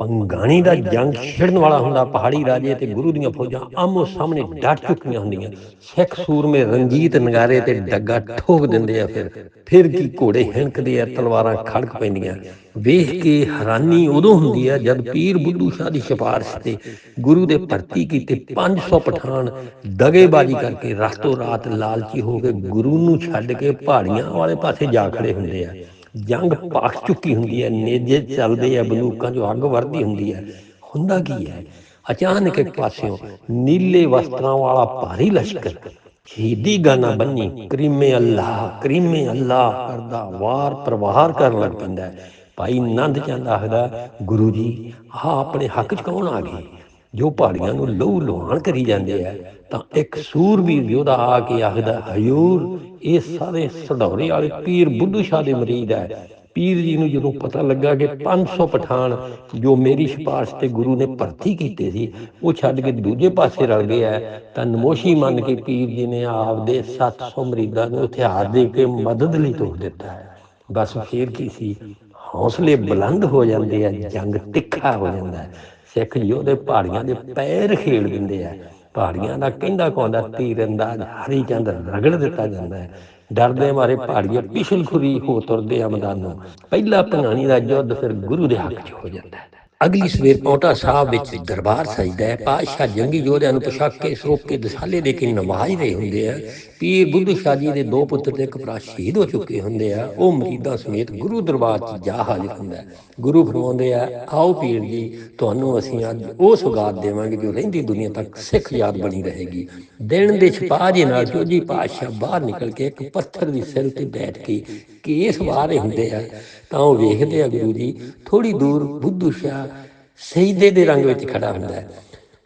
ਪੰਗਾਣੀ ਦਾ ਜੰਗ ਛਿੜਨ ਵਾਲਾ ਹੁੰਦਾ, ਪਹਾੜੀ ਰਾਜੇ ਤੇ ਗੁਰੂ ਦੀਆਂ ਫੌਜਾਂ ਆਮੋ ਸਾਹਮਣੇ ਡਟ ਚੁੱਕੀਆਂ ਹੁੰਦੀਆਂ। ਸਿੱਖ ਸੂਰਮੇ ਰੰਗੀਤ ਨਗਾਰੇ ਤੇ ਡੱਗਾ ਠੋਕ ਦਿੰਦੇ ਆ ਫਿਰ। ਫਿਰ ਕੀ ਘੋੜੇ ਹਿਣਕਦੇ ਆ, ਤਲਵਾਰਾਂ ਖੜਕ ਪੈਂਦੀਆਂ। ਵੇਖ ਕੇ ਹੈਰਾਨੀ ਉਦੋਂ ਹੁੰਦੀ ਆ ਜਦ ਪੀਰ ਬੁੱਧੂ ਸ਼ਾਹ ਦੀ ਸਿਫਾਰਿਸ਼ ਤੇ ਗੁਰੂ ਦੇ ਭਰਤੀ ਕੀਤੇ 500 ਪਠਾਨ ਦਗੇਬਾਜ਼ੀ ਕਰਕੇ ਰਾਤੋਂ ਰਾਤ ਲਾਲਚੀ ਹੋ ਕੇ ਗੁਰੂ ਨੂੰ ਛੱਡ ਕੇ ਪਹਾੜੀਆਂ ਵਾਲੇ ਪਾਸੇ ਜਾ ਖੜੇ ਹੁੰਦੇ ਆ। ਜੰਗ ਭਖ ਚੁੱਕੀ ਹੁੰਦੀ ਹੈ, ਨੇਜੇ ਚੱਲਦੇ ਆ ਬੰਦੂਕਾਂ 'ਚੋਂ ਅੱਗ ਵਰਦੀ ਹੁੰਦੀ ਹੈ। ਹੁੰਦਾ ਕੀ ਹੈ? ਅਚਾਨਕ ਇੱਕ ਪਾਸਿਓਂ ਨੀਲੇ ਵਸਤਰਾਂ ਵਾਲਾ ਭਾਰੀ ਲਸ਼ਕਰ, ਸ਼ਹੀਦੀ ਗਾਨਾ ਬੰਨੀ, ਕਰੀਮੇ ਅੱਲਾਹ ਕਰੀਮੇ ਅੱਲਾਹ ਕਰਦਾ ਵਾਰ ਪ੍ਰਵਾਰ ਕਰਨ ਲੱਗ ਪੈਂਦਾ ਭਾਈ ਨੰਦ ਚੰਦ ਆਖਦਾ, ਗੁਰੂ ਜੀ, ਆਹ ਆਪਣੇ ਹੱਕ 'ਚ ਕੌਣ ਆ ਗਏ ਜੋ ਪਹਾੜੀਆਂ ਨੂੰ ਲਹੂ ਲੁਹਾਨ ਕਰੀ ਜਾਂਦੇ ਆ, ਤਾਂ ਇੱਕ ਸੂਰਬੀਰ ਯੋਧਾ ਆ ਕੇ ਆਖਦਾ ਹਯੂਰ ਇਹ ਸਾਰੇ ਸਢੌਰੇ ਵਾਲੇ ਪੀਰ ਬੁੱਧੂ ਸ਼ਾਹ ਦੇ ਮਰੀਦ ਹੈ ਪੀਰ ਜੀ ਨੂੰ ਜਦੋਂ ਪਤਾ ਲੱਗਾ ਕਿ 500 ਪਠਾਨ ਜੋ ਮੇਰੀ ਸਿਫਾਰਿਸ਼ ਤੇ ਗੁਰੂ ਨੇ ਭਰਤੀ ਕੀਤੇ ਸੀ, ਉਹ ਛੱਡ ਕੇ ਦੂਜੇ ਪਾਸੇ ਰਲ ਗਏ ਹੈ ਤਾਂ ਨਮੋਸ਼ੀ ਮੰਨ ਕੇ ਪੀਰ ਜੀ ਨੇ ਆਪਦੇ 700 ਮਰੀਦਾਂ ਨੂੰ ਹਥਿਆਰ ਦੇ ਕੇ ਮਦਦ ਲਈ ਤੋਰ ਦਿੱਤਾ। ਹੈ ਬਸ ਫੇਰ ਕੀ ਸੀ? ਹੌਸਲੇ ਬੁਲੰਦ ਹੋ ਜਾਂਦੇ ਆ, ਜੰਗ ਤਿੱਖਾ ਹੋ ਜਾਂਦਾ। ਹੈ ਸਿੱਖ ਯੋਧੇ ਪਹਾੜੀਆਂ ਦੇ ਪੈਰ ਖੇਡ ਦਿੰਦੇ ਆ। ਪਹਾੜੀਆਂ ਦਾ ਕਹਿੰਦਾ ਕੌਂਦਾ ਤੀਰ ਅੰਦਾਜ਼, ਹਰੀ ਚੰਦ ਰਗੜ ਦਿੱਤਾ ਜਾਂਦਾ ਹੈ। ਡਰਦੇ ਮਾਰੇ ਪਹਾੜੀਆਂ ਪਿਛਲ ਖੁਰੀ ਹੋ ਤੁਰਦੇ ਆ ਮੈਦਾਨ। ਨੂੰ ਪਹਿਲਾ ਪੰਗਾਣੀ ਦਾ ਯੁੱਧ ਫਿਰ ਗੁਰੂ ਦੇ ਹੱਕ 'ਚ ਹੋ ਜਾਂਦਾ ਹੈ। ਅਗਲੀ ਸਵੇਰ ਪੌਂਟਾ ਸਾਹਿਬ ਵਿੱਚ ਦਰਬਾਰ ਸਜਦਾ ਹੈ। ਪਾਤਸ਼ਾਹ ਜੰਗੀ ਯੋਧਿਆਂ ਨੂੰ ਪੋਸ਼ਾਕੇ ਸਰੋਪ ਕੇ ਦਸਾਲੇ ਦੇ ਕੇ ਨਵਾਜ ਰਹੇ ਹੁੰਦੇ ਆ। ਪੀਰ ਬੁੱਧੂ ਸ਼ਾਹ ਜੀ ਦੇ ਦੋ ਪੁੱਤਰ ਤੇ ਇੱਕ ਭਰਾ ਸ਼ਹੀਦ ਹੋ ਚੁੱਕੇ ਹੁੰਦੇ ਆ। ਉਹ ਮਰੀਦਾਂ ਸਮੇਤ ਗੁਰੂ ਦਰਬਾਰ 'ਚ ਜਾ ਹਾਜ਼ਰ ਹੁੰਦਾ। ਗੁਰੂ ਫਰਮਾਉਂਦੇ ਆ ਆਓ ਪੀਰ ਜੀ ਤੁਹਾਨੂੰ ਅਸੀਂ ਅੱਜ ਉਹ ਸੁਗਾਤ ਦੇਵਾਂਗੇ ਜੋ ਰਹਿੰਦੀ ਦੁਨੀਆ ਤੱਕ ਸਿੱਖ ਯਾਦ ਬਣੀ ਰਹੇਗੀ। ਦਿਨ ਦੇ ਛਪਾ ਜੇ ਨਾਲ ਜੋਜੀ ਪਾਤਸ਼ਾਹ ਬਾਹਰ ਨਿਕਲ ਕੇ ਇੱਕ ਪੱਥਰ ਦੀ ਸਿਰ ਤੇ ਬੈਠ ਕੇ ਕੇਸ ਵਾਰੇ ਹੁੰਦੇ ਆ ਤਾਂ ਉਹ ਵੇਖਦੇ ਆ ਗੁਰੂ ਜੀ ਥੋੜੀ ਦੂਰ ਬੁੱਧੂ ਸ਼ਾਹ ਸ਼ਹੀਦੇ ਦੇ ਰੰਗ ਵਿੱਚ ਖੜਾ ਹੁੰਦਾ ਹੈ।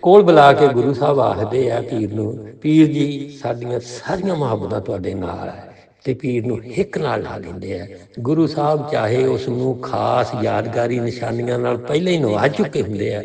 ਕੋਲ ਬੁਲਾ ਕੇ ਗੁਰੂ ਸਾਹਿਬ ਆਖਦੇ ਆ, ਪੀਰ ਨੂੰ, ਪੀਰ ਜੀ, ਸਾਡੀਆਂ ਸਾਰੀਆਂ ਮੁਹੱਬਤਾਂ ਤੁਹਾਡੇ ਨਾਲ ਹੈ ਤੇ ਪੀਰ ਨੂੰ ਹਿੱਕ ਨਾਲ ਲਾ ਲੈਂਦੇ ਆ। ਗੁਰੂ ਸਾਹਿਬ ਚਾਹੇ ਉਸ ਨੂੰ ਖਾਸ ਯਾਦਗਾਰੀ ਨਿਸ਼ਾਨੀਆਂ ਨਾਲ ਪਹਿਲਾਂ ਹੀ ਨਵਾਜ ਚੁੱਕੇ ਹੁੰਦੇ ਆ,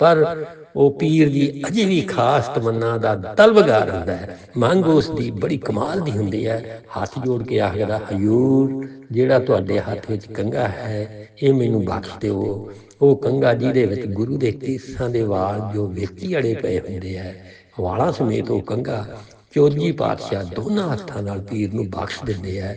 ਪਰ ਉਹ ਪੀਰ ਦੀ ਅਜੇ ਵੀ ਖਾਸ ਤਮੰਨਾ ਦਾ ਤਲਬਗਾਰ ਹੁੰਦਾ ਹੈ। ਮੰਗ ਉਸ ਦੀ ਬੜੀ ਕਮਾਲ ਦੀ ਹੁੰਦੀ ਹੈ। ਹੱਥ ਜੋੜ ਕੇ ਆਖਦਾ ਹਯੂਰ ਜਿਹੜਾ ਤੁਹਾਡੇ ਹੱਥ ਵਿੱਚ ਕੰਗਾ ਹੈ, ਇਹ ਮੈਨੂੰ ਬਖਸ਼ ਦਿਓ। ਉਹ ਕੰਗਾ ਜਿਹਦੇ ਵਿੱਚ ਗੁਰੂ ਦੇ ਕੇਸਾਂ ਦੇ ਵਾਲ ਜੋ ਵੇਚੀ ਅੜੇ ਪਏ ਹੁੰਦੇ ਆ ਵਾਲਾ ਸਮੇਤ ਉਹ ਕੰਗਾ ਚੋਜੀ ਪਾਤਸ਼ਾਹ ਦੋਨਾਂ ਹੱਥਾਂ ਨਾਲ ਪੀਰ ਨੂੰ ਬਖਸ਼ ਦਿੰਦੇ ਆ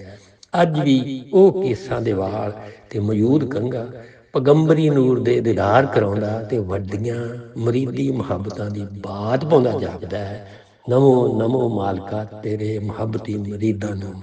ਅੱਜ ਵੀ ਉਹ ਕੇਸਾਂ ਦੇ ਵਾਲ ਤੇ ਮੌਜੂਦ ਕੰਗਾ ਪਗੰਬਰੀ ਨੂਰ ਦੇ ਦੀਦਾਰ ਕਰਾਉਂਦਾ ਤੇ ਵੱਡੀਆਂ ਮਰੀਦੀ ਮੁਹੱਬਤਾਂ ਦੀ ਬਾਤ ਪਾਉਂਦਾ ਜਾਪਦਾ ਹੈ, ਨਮੋ ਨਮੋ ਮਾਲਕਾ, ਤੇਰੇ ਮੁਹੱਬਤੀ ਮਰੀਦਾਂ ਨੂੰ